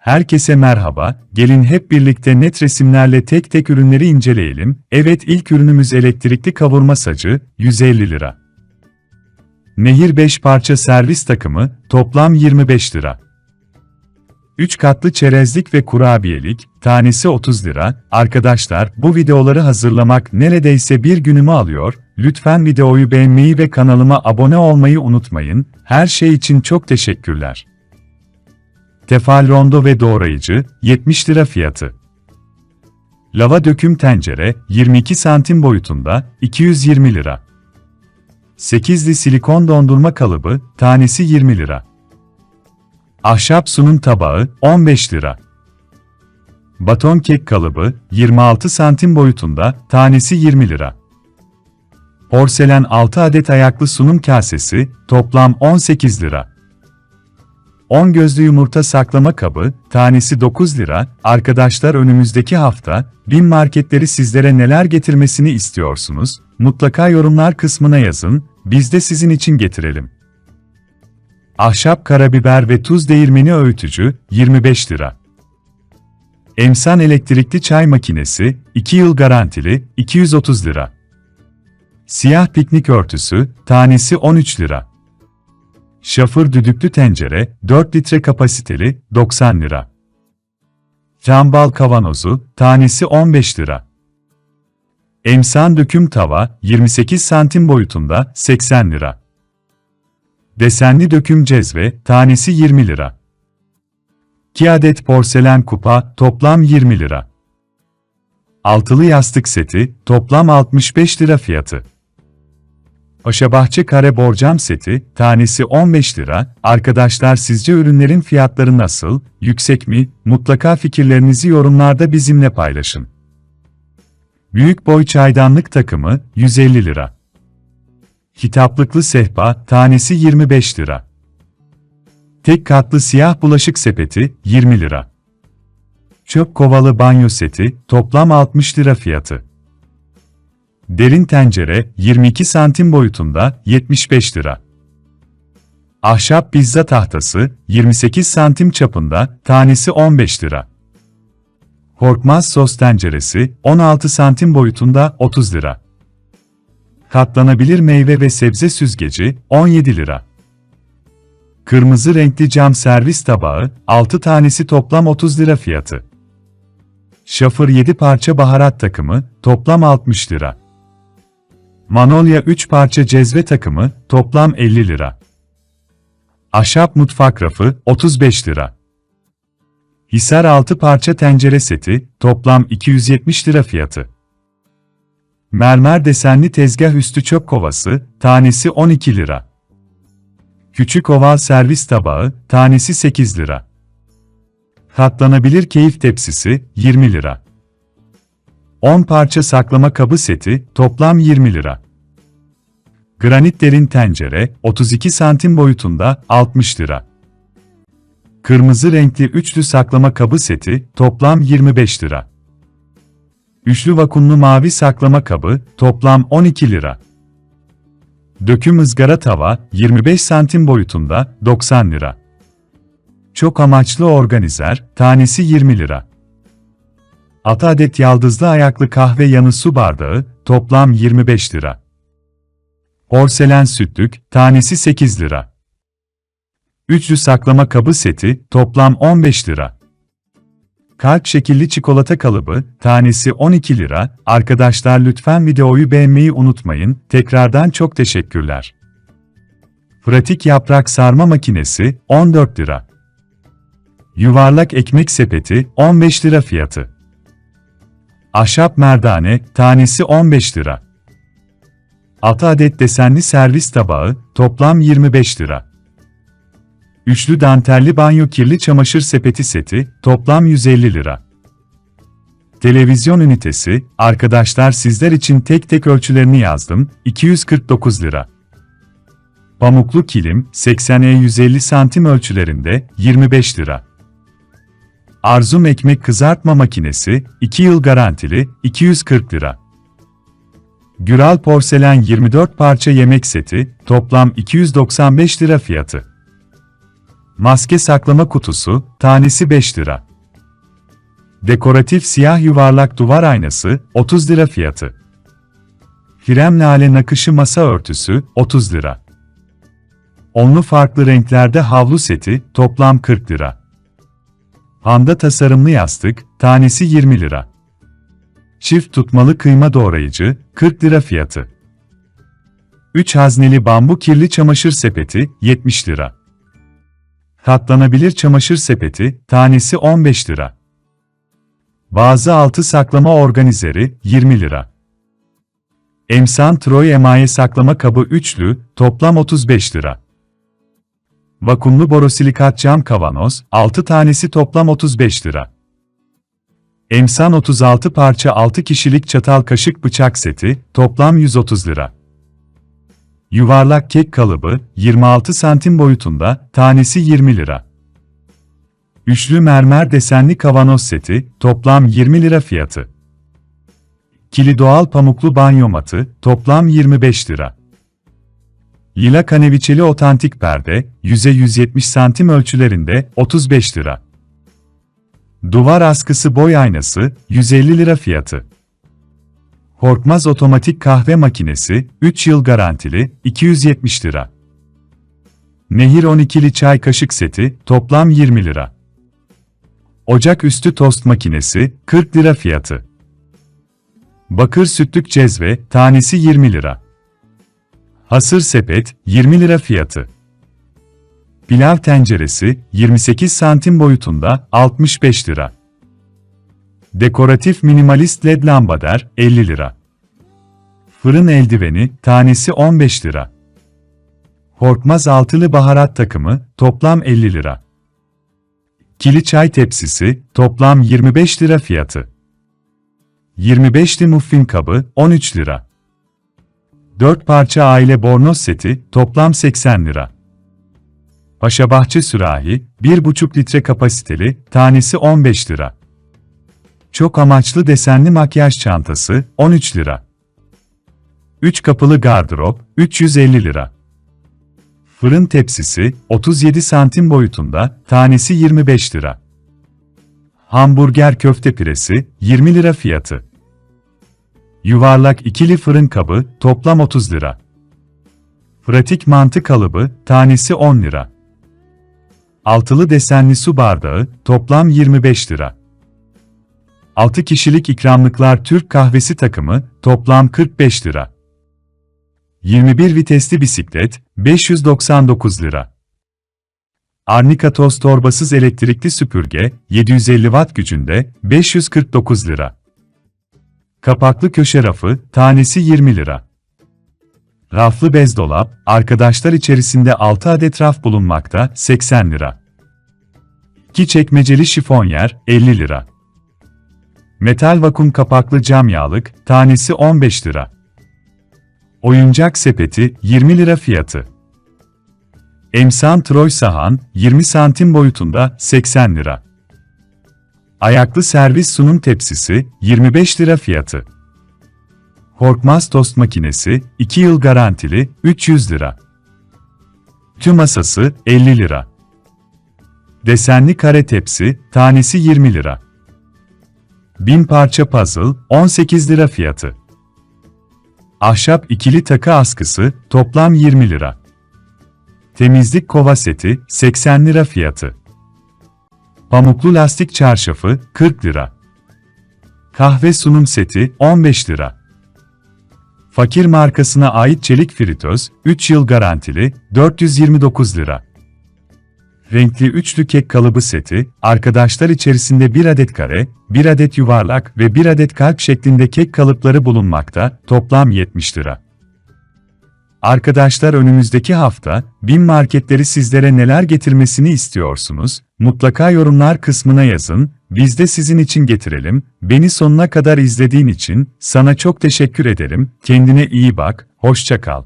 Herkese merhaba, gelin hep birlikte net resimlerle tek tek ürünleri inceleyelim. Evet ilk ürünümüz elektrikli kavurma sacı, 150 lira. Nehir 5 parça servis takımı, toplam 25 lira. 3 katlı çerezlik ve kurabiyelik, tanesi 30 lira. Arkadaşlar, bu videoları hazırlamak neredeyse bir günümü alıyor. Lütfen videoyu beğenmeyi ve kanalıma abone olmayı unutmayın. Her şey için çok teşekkürler. Tefal rondo ve doğrayıcı, 70 lira fiyatı. Lava döküm tencere, 22 santim boyutunda, 220 lira. 8'li silikon dondurma kalıbı, tanesi 20 lira. Ahşap sunum tabağı, 15 lira. Baton kek kalıbı, 26 santim boyutunda, tanesi 20 lira. Porselen 6 adet ayaklı sunum kasesi, toplam 18 lira. 10 gözlü yumurta saklama kabı, tanesi 9 lira. Arkadaşlar önümüzdeki hafta, bin marketleri sizlere neler getirmesini istiyorsunuz? Mutlaka yorumlar kısmına yazın, biz de sizin için getirelim. Ahşap karabiber ve tuz değirmeni öğütücü, 25 lira. Emsan elektrikli çay makinesi, 2 yıl garantili, 230 lira. Siyah piknik örtüsü, tanesi 13 lira. Şafır düdüklü tencere, 4 litre kapasiteli, 90 lira. Cambal kavanozu, tanesi 15 lira. Emsan döküm tava, 28 santim boyutunda, 80 lira. Desenli döküm cezve, tanesi 20 lira. 2 adet porselen kupa, toplam 20 lira. Altılı yastık seti, toplam 65 lira fiyatı. Paşabahçe kare borcam seti, tanesi 15 lira. Arkadaşlar sizce ürünlerin fiyatları nasıl, yüksek mi? Mutlaka fikirlerinizi yorumlarda bizimle paylaşın. Büyük boy çaydanlık takımı, 150 lira. Kitaplıklı sehpa, tanesi 25 lira. Tek katlı siyah bulaşık sepeti, 20 lira. Çöp kovalı banyo seti, toplam 60 lira fiyatı. Derin tencere, 22 santim boyutunda, 75 lira. Ahşap pizza tahtası, 28 santim çapında, tanesi 15 lira. Korkmaz sos tenceresi, 16 santim boyutunda, 30 lira. Katlanabilir meyve ve sebze süzgeci, 17 lira. Kırmızı renkli cam servis tabağı, 6 tanesi toplam 30 lira fiyatı. Şafır 7 parça baharat takımı, toplam 60 lira. Manolya 3 parça cezve takımı, toplam 50 lira. Ahşap mutfak rafı, 35 lira. Hisar 6 parça tencere seti, toplam 270 lira fiyatı. Mermer desenli tezgah üstü çöp kovası, tanesi 12 lira. Küçük oval servis tabağı, tanesi 8 lira. Katlanabilir keyif tepsisi, 20 lira. 10 parça saklama kabı seti, toplam 20 lira. Granit derin tencere, 32 santim boyutunda, 60 lira. Kırmızı renkli üçlü saklama kabı seti, toplam 25 lira. Üçlü vakumlu mavi saklama kabı, toplam 12 lira. Döküm ızgara tava, 25 santim boyutunda, 90 lira. Çok amaçlı organizer, tanesi 20 lira. 6 adet yaldızlı ayaklı kahve yanı su bardağı, toplam 25 lira. Porselen sütlük, tanesi 8 lira. Üçlü saklama kabı seti, toplam 15 lira. Kalp şekilli çikolata kalıbı, tanesi 12 lira. Arkadaşlar lütfen videoyu beğenmeyi unutmayın. Tekrardan çok teşekkürler. Pratik yaprak sarma makinesi, 14 lira. Yuvarlak ekmek sepeti, 15 lira fiyatı. Ahşap merdane, tanesi 15 lira. 6 adet desenli servis tabağı, toplam 25 lira. Üçlü dantelli banyo kirli çamaşır sepeti seti, toplam 150 lira. Televizyon ünitesi, arkadaşlar sizler için tek tek ölçülerini yazdım, 249 lira. Pamuklu kilim, 80'e 150 santim ölçülerinde, 25 lira. Arzum ekmek kızartma makinesi, 2 yıl garantili, 240 lira. Güral porselen 24 parça yemek seti, toplam 295 lira fiyatı. Maske saklama kutusu, tanesi 5 lira. Dekoratif siyah yuvarlak duvar aynası, 30 lira fiyatı. Krem lale nakışı masa örtüsü, 30 lira. Onlu farklı renklerde havlu seti, toplam 40 lira. Panda tasarımlı yastık, tanesi 20 lira. Çift tutmalı kıyma doğrayıcı, 40 lira fiyatı. 3 hazneli bambu kirli çamaşır sepeti, 70 lira. Katlanabilir çamaşır sepeti, tanesi 15 lira. Bazı altı saklama organizeri, 20 lira. Emsan Troy emaye saklama kabı üçlü, toplam 35 lira. Vakumlu borosilikat cam kavanoz, 6 tanesi toplam 35 lira. Emsan 36 parça 6 kişilik çatal kaşık bıçak seti, toplam 130 lira. Yuvarlak kek kalıbı, 26 santim boyutunda, tanesi 20 lira. Üçlü mermer desenli kavanoz seti, toplam 20 lira fiyatı. Kili doğal pamuklu banyo matı, toplam 25 lira. Yila kaneviçeli otantik perde, 100'e 170 santim ölçülerinde, 35 lira. Duvar askısı boy aynası, 150 lira fiyatı. Korkmaz otomatik kahve makinesi, 3 yıl garantili, 270 lira. Nehir 12'li çay kaşık seti, toplam 20 lira. Ocak üstü tost makinesi, 40 lira fiyatı. Bakır sütlük cezve, tanesi 20 lira. Hasır sepet, 20 lira fiyatı. Pilav tenceresi, 28 santim boyutunda, 65 lira. Dekoratif minimalist led lambader, 50 lira. Fırın eldiveni, tanesi 15 lira. Korkmaz altılı baharat takımı, toplam 50 lira. Kili çay tepsisi, toplam 25 lira fiyatı. 25'li muffin kabı, 13 lira. 4 parça aile bornoz seti, toplam 80 lira. Paşabahçe sürahi, 1,5 litre kapasiteli, tanesi 15 lira. Çok amaçlı desenli makyaj çantası, 13 lira. 3 kapılı gardırop, 350 lira. Fırın tepsisi, 37 santim boyutunda, tanesi 25 lira. Hamburger köfte piresi, 20 lira fiyatı. Yuvarlak ikili fırın kabı, toplam 30 lira. Pratik mantı kalıbı, tanesi 10 lira. Altılı desenli su bardağı, toplam 25 lira. 6 kişilik ikramlıklar Türk kahvesi takımı, toplam 45 lira. 21 vitesli bisiklet, 599 lira. Arnika toz torbasız elektrikli süpürge, 750 watt gücünde, 549 lira. Kapaklı köşe rafı, tanesi 20 lira. Raflı bez dolap, arkadaşlar içerisinde 6 adet raf bulunmakta, 80 lira. 2 çekmeceli şifonyer, 50 lira. Metal vakum kapaklı cam yağlık, tanesi 15 lira. Oyuncak sepeti, 20 lira fiyatı. Emsan Troy sahan, 20 santim boyutunda, 80 lira. Ayaklı servis sunum tepsisi, 25 lira fiyatı. Korkmaz tost makinesi, 2 yıl garantili, 300 lira. Tüm masası, 50 lira. Desenli kare tepsi, tanesi 20 lira. 1000 parça puzzle, 18 lira fiyatı. Ahşap ikili takı askısı, toplam 20 lira. Temizlik kova seti, 80 lira fiyatı. Pamuklu lastik çarşafı, 40 lira. Kahve sunum seti, 15 lira. Fakir markasına ait çelik fritöz, 3 yıl garantili, 429 lira. Renkli üçlü kek kalıbı seti, arkadaşlar içerisinde 1 adet kare, 1 adet yuvarlak ve 1 adet kalp şeklinde kek kalıpları bulunmakta, toplam 70 lira. Arkadaşlar önümüzdeki hafta, BİM marketleri sizlere neler getirmesini istiyorsunuz? Mutlaka yorumlar kısmına yazın, biz de sizin için getirelim. Beni sonuna kadar izlediğin için sana çok teşekkür ederim. Kendine iyi bak, hoşça kal.